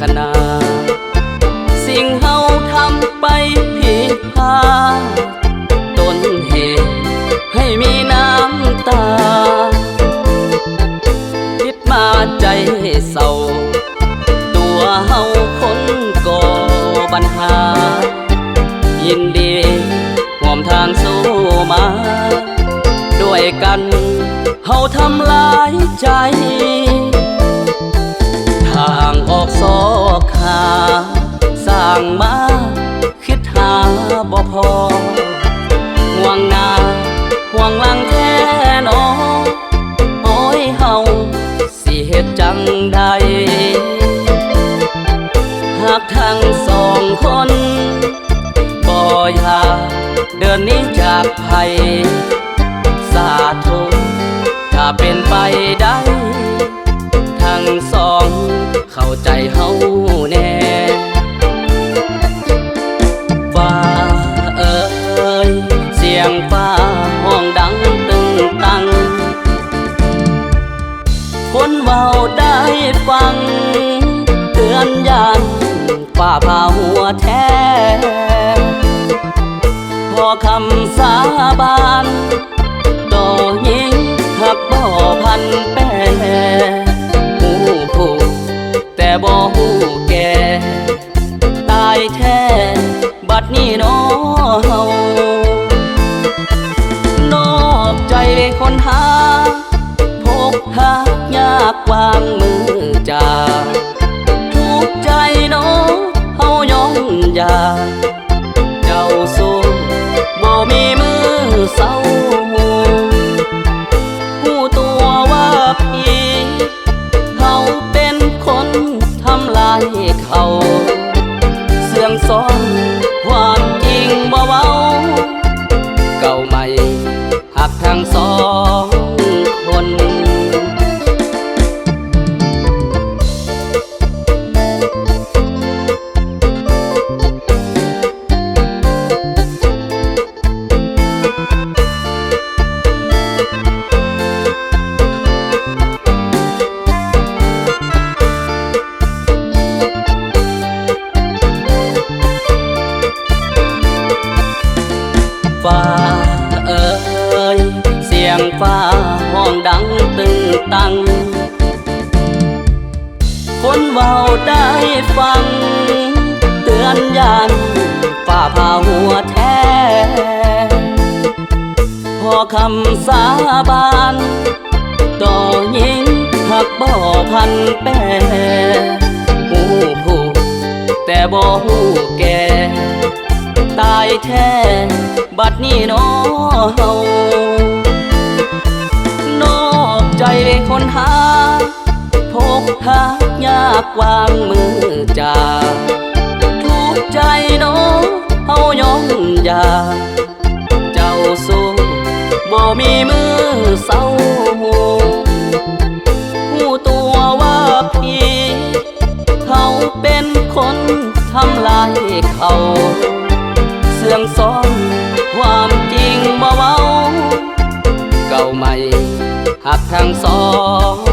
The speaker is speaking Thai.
ขนาดสิ่งเฮาทำไปผิดพลาดต้นเหตุให้มีน้ำตา คิดมาใจเศร้า ตัวเฮาคนก่อปัญหา ยินดีห่วมทางสู้มา ด้วยกันเฮาทำลายใจ อกซอกหาสร้างมา คิดหาบ่พอห่วงหน้าห่วงหลังแท้นอโอ้ยเฮาสิเฮ็ดจังใดหากทั้งสองคนบ่อยากเดินนี้จากภัยสาธุถ้าเป็นไป เข้าใจเฮาแน่ฟ้าเอ่ยเสียงฟ้าห้องดังตึงตัง คนเว้าได้ฟัง เตือนยันฝ่าพาหัวแท้พอคำสาบานต่อยิงหักบ่พันแป้ บ่ฮู้ ทั้งสองคนฟ้า งฟ้าห้องดังตึงตัง คนเว้าได้ฟัง เตือนยันฝ่าพาหัวแท้ พอคำสาบานต่อยิงหักบ่พันแปรหูผู้แต่บ่หูแก่ตายแท้ บัดนี้น้อเฮา นหา พบหายากวางมือจากทุกใจน้อเฮายอมยา เจ้าสู้บ่มีมือเศร้าหูตัวว่าพี่เขาเป็นคนทำลายเขาเสื่องซ้อนความจริงบ่เว้า เก่าใหม่ หากทางสอง